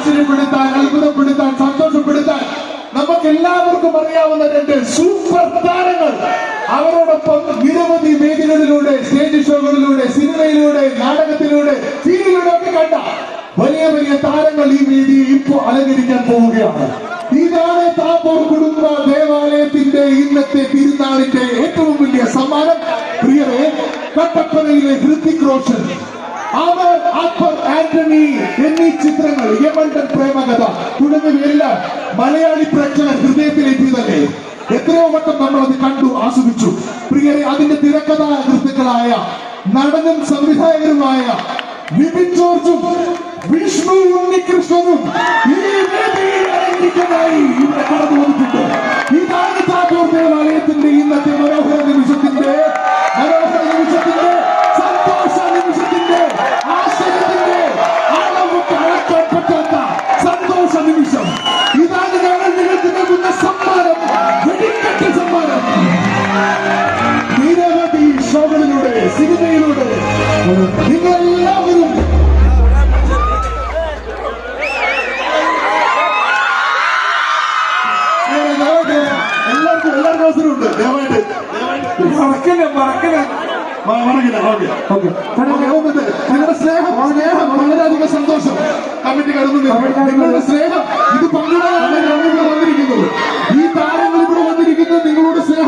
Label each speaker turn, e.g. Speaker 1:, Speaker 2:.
Speaker 1: ആശ്ചര്യപ്പെടുത്താൻ അത്ഭുതപ്പെടുത്താൻ സന്തോഷപ്പെടുത്താൻ നമുക്ക് എല്ലാവർക്കും അറിയാവുന്ന രണ്ട് സൂപ്പർ താരങ്ങൾ. അവരോടൊപ്പം നിരവധി വേദികളിലൂടെ സ്റ്റേജ് ഷോകളിലൂടെ സിനിമയിലൂടെ നാടകത്തിലൂടെ സീരിയലിലൂടെ ഒക്കെ കണ്ട വലിയ വലിയ താരങ്ങൾ ഈ വേദിയെ ഇപ്പോ അലങ്കരിക്കാൻ പോവുകയാണ്. ഇതാണ് താപ്പൂർ കുടുംബ ദേവാലയത്തിന്റെ ഇന്നത്തെ തിരുനാളിന്റെ ഏറ്റവും വലിയ സമ്മാനം. പ്രിയരെ കട്ടപ്പനയിലെ ഹൃത്തിക് റോഷൻ. അവർ അക്ബർ എന്നീ ചിത്രങ്ങൾ യമണ്ടൻ പ്രേമകഥ തുടങ്ങിയവയെല്ലാം മലയാളി പ്രേക്ഷകർ ഹൃദയത്തിലെത്തിയതല്ലേ എത്രയോ വട്ടം നമ്മൾ അത് കണ്ടു ആസ്വദിച്ചു. പ്രിയരെ അതിന്റെ തിരക്കഥാകൃത്തുക്കളായ നടനും സംവിധായകരുമായ വിപിൻ ജോർജും വിഷ്ണു ഉണ്ണികൃഷ്ണനും സിനിമയിലൂടെ നിങ്ങൾ എല്ലാവരും എല്ലാവർക്കും എല്ലാവർക്കും അവസരമുണ്ട്. ദയവായിട്ട്
Speaker 2: മറക്കല്ലേ മറക്കല്ലേ?
Speaker 1: നിങ്ങളുടെ സ്നേഹം സ്നേഹം വളരെയധികം സന്തോഷം. കമ്മിറ്റി കടന്നു നിങ്ങളുടെ സ്നേഹം ഇത് പങ്കിടാനാണ് ഞങ്ങൾ ഇവിടെ വന്നിരിക്കുന്നത്. ഈ താരങ്ങൾ ഇവിടെ വന്നിരിക്കുന്നത് നിങ്ങളുടെ സ്നേഹം